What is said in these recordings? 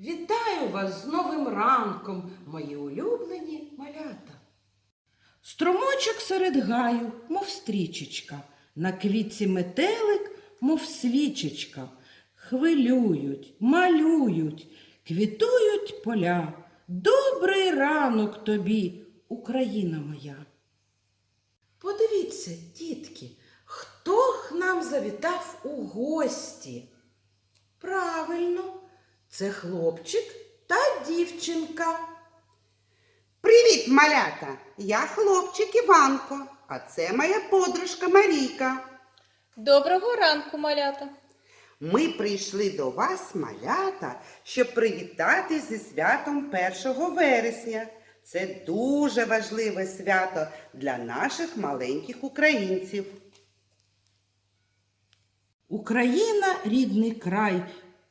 Вітаю вас з новим ранком, мої улюблені малята. Струмочок серед гаю, мов стрічечка, на квітці метелик, мов свічечка. Хвилюють, малюють, квітують поля. Добрий ранок тобі, Україна моя. Подивіться, дітки, хто нам завітав у гості? Правильно, це хлопчик та дівчинка. Привіт, малята! Я хлопчик Іванко, а це моя подружка Марійка. Доброго ранку, малята. Ми прийшли до вас, малята, щоб привітати зі святом 1 вересня. Це дуже важливе свято для наших маленьких українців. Україна рідний край,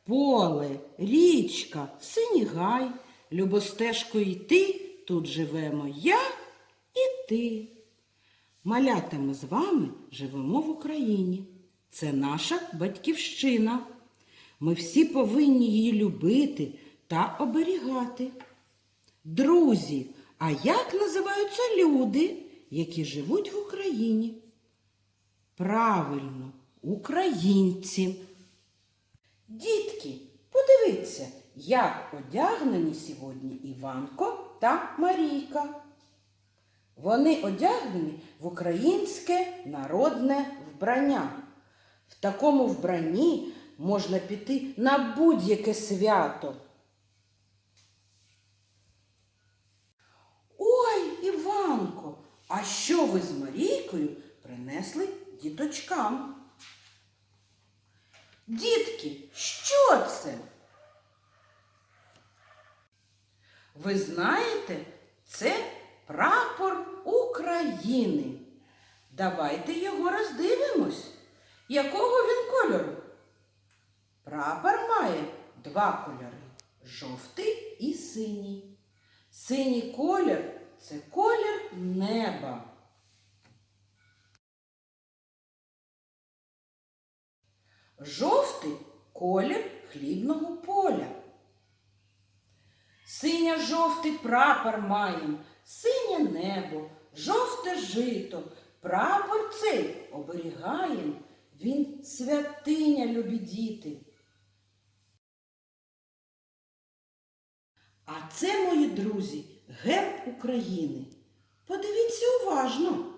поле, річка, синій гай, любостежкою йти тут живемо я і ти. Малята ми з вами живемо в Україні. Це наша батьківщина. Ми всі повинні її любити та оберігати. Друзі, а як називаються люди, які живуть в Україні? Правильно, українці. Дітки, подивіться, як одягнені сьогодні Іванко та Марійка. Вони одягнені в українське народне вбрання. В такому вбранні можна піти на будь-яке свято. Ой, Іванко, а що ви з Марійкою принесли діточкам? Дітки, що це? Ви знаєте, це прапор України. Давайте його роздивимось. Якого він кольору? Прапор має два кольори жовтий і синій. Синій колір це колір неба. Жовтий колір хлібного поля. Синя-жовтий прапор маєм, синє небо, жовте жито. Прапор цей оберігаєм, він святиня, любі діти. А це, мої друзі, герб України. Подивіться уважно.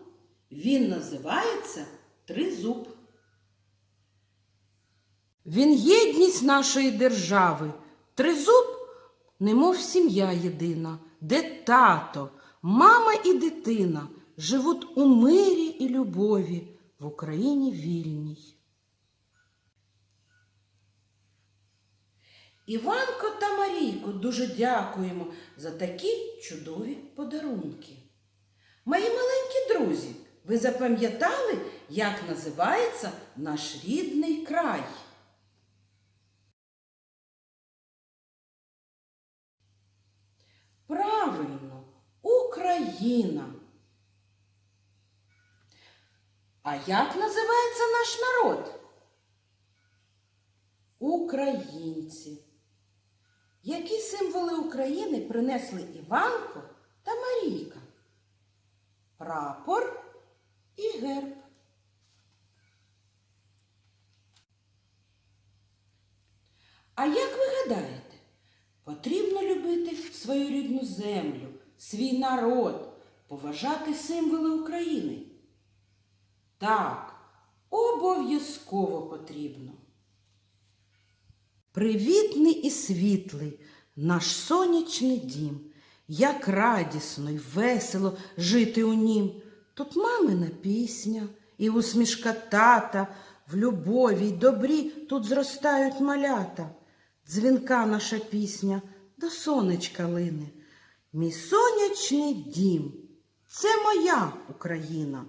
Він називається Тризуб. Він єдність нашої держави. Тризуб, немов сім'я єдина, де тато, мама і дитина живуть у мирі і любові в Україні вільній. Іванко та Марійко дуже дякуємо за такі чудові подарунки. Мої маленькі друзі, ви запам'ятали, як називається наш рідний край? Правильно, Україна. А як називається наш народ? Українці. Які символи України принесли Іванко та Марійка? Прапор і герб. А як ви гадаєте, потрібно любити свою рідну землю, свій народ, поважати символи України? Так, обов'язково потрібно. Привітний і світлий наш сонячний дім, як радісно й весело жити у нім. Тут мамина пісня і усмішка тата, в любові й добрі тут зростають малята. Дзвінка наша пісня до сонечка лине. Мій сонячний дім це моя Україна.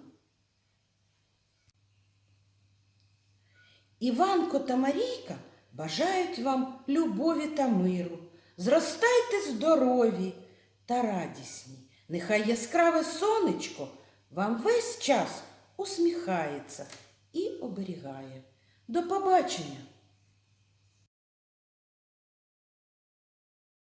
Іванко та Марійка бажають вам любові та миру. Зростайте здорові та радісні. Нехай яскраве сонечко вам весь час усміхається і оберігає. До побачення!